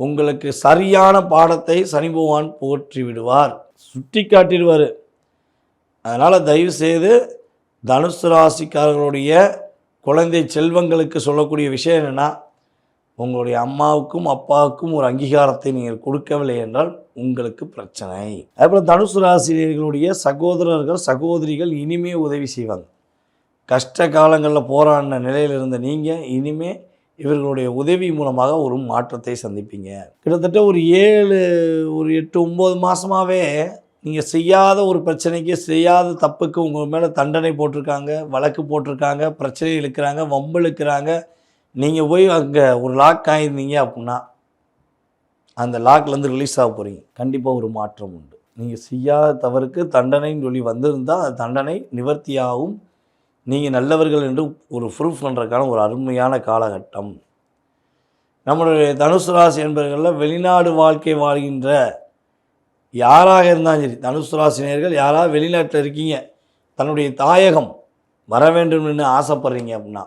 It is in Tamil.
உங்களுக்கு சரியான பாடத்தை சனி பகவான் போற்றி விடுவார் சுட்டி காட்டிடுவார் அதனால் தயவுசெய்து தனுசு ராசிக்காரர்களுடைய குழந்தை செல்வங்களுக்கு சொல்லக்கூடிய விஷயம் என்னென்னா உங்களுடைய அம்மாவுக்கும் அப்பாவுக்கும் ஒரு அங்கீகாரத்தை நீங்கள் கொடுக்கவில்லை என்றால் உங்களுக்கு பிரச்சனை. அதேபோல் தனுசு ராசினியர்களுடைய சகோதரர்கள் சகோதரிகள் இனிமே உதவி செய்வாங்க. கஷ்ட காலங்களில் போராடின நிலையில் இருந்த நீங்கள் இனிமே இவர்களுடைய உதவி மூலமாக ஒரு மாற்றத்தை சந்திப்பீங்க. கிட்டத்தட்ட ஒரு ஏழு ஒரு எட்டு ஒம்பது மாதமாகவே நீங்கள் செய்யாத ஒரு பிரச்சனைக்கு செய்யாத தப்புக்கு உங்கள் மேலே தண்டனை போட்டிருக்காங்க வழக்கு போட்டிருக்காங்க பிரச்சனை இழுக்கிறாங்க வம்பு இழுக்கிறாங்க. நீங்கள் போய் அங்கே ஒரு லாக் ஆகியிருந்தீங்க அப்படின்னா அந்த லாக்லேருந்து ரிலீஸ் ஆக போகிறீங்க கண்டிப்பாக ஒரு மாற்றம் உண்டு. நீங்கள் செய்யாத தவறுக்கு தண்டனைன்னு சொல்லி வந்திருந்தால் அந்த தண்டனை நிவர்த்தியாகவும் நீங்கள் நல்லவர்கள் என்று ஒரு ப்ரூஃப் பண்ணுறதுக்கான ஒரு அருமையான காலகட்டம். நம்மளுடைய தனுசு ராசி என்பவர்களில் வெளிநாடு வாழ்க்கை வாழ்கின்ற யாராக இருந்தாலும் சரி தனுசு ராசினியர்கள் யாராவது வெளிநாட்டில் இருக்கீங்க தன்னுடைய தாயகம் வர வேண்டும் என்று ஆசைப்பட்றீங்க அப்படின்னா